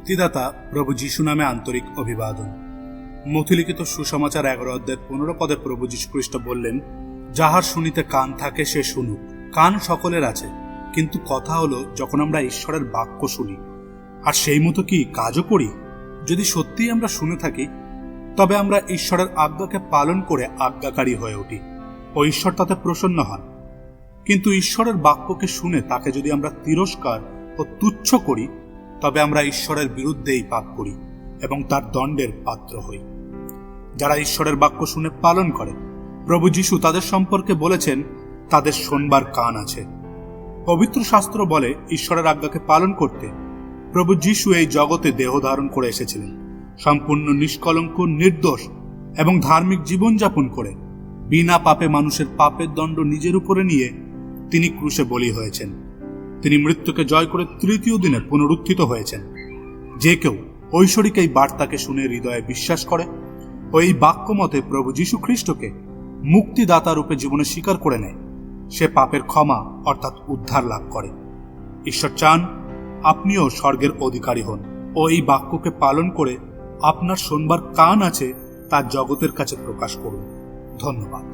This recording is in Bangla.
মুক্তিদাতা প্রভু যিশু নামে আন্তরিক অভিবাদন। মথিলিখিত সুসমাচার এগারো অধ্যায় পনেরো পদে প্রভু যীশু খ্রিস্ট বললেন, যাহার শুনিতে কান থাকে, সে শুনুক। কান সকলের আছে, কিন্তু কথা হলো যখন আমরা ঈশ্বরের বাক্য শুনি। আর সেই মতো কি কাজও করি? যদি সত্যিই আমরা শুনে থাকি, তবে আমরা ঈশ্বরের আজ্ঞাকে পালন করে আজ্ঞাকারী হয়ে উঠি। ও ঈশ্বর তাতে প্রসন্ন হন। কিন্তু ঈশ্বরের বাক্যকে শুনে তাকে যদি আমরা তিরস্কার ও তুচ্ছ করি তবে আমরা ঈশ্বরের বিরুদ্ধেই পাপ করি এবং তার দণ্ডের পাত্র হই। যারা ঈশ্বরের বাক্য শুনে পালন করে, প্রভু যীশু তাদের সম্পর্কে বলেছেন, তাদের শোনবার কান আছে। পবিত্র শাস্ত্র বলে ঈশ্বরের আজ্ঞাকে পালন করতে প্রভু যীশু এই জগতে দেহ ধারণ করে এসেছিলেন। সম্পূর্ণ নিষ্কলঙ্ক, নির্দোষ এবং ধার্মিক জীবনযাপন করে বিনা পাপে মানুষের পাপের দণ্ড নিজের উপরে নিয়ে তিনি ক্রুশে বলি হয়েছেন। তিনি মৃত্যুকে জয় করে তৃতীয় দিনে পুনরুত্থিত হয়েছেন। যে কেউ ঐশ্বরিক এই বার্তাকে শুনে হৃদয়ে বিশ্বাস করে ও এই বাক্য মতে প্রভু যীশু খ্রিস্টকে মুক্তিদাতা রূপে জীবনে স্বীকার করে নেয়, সে পাপের ক্ষমা অর্থাৎ উদ্ধার লাভ করে। ঈশ্বর চান, আপনিও স্বর্গের অধিকারী হন ও এই বাক্যকে পালন করে আপনার শোনবার কান আছে তা জগতের কাছে প্রকাশ করুন। ধন্যবাদ।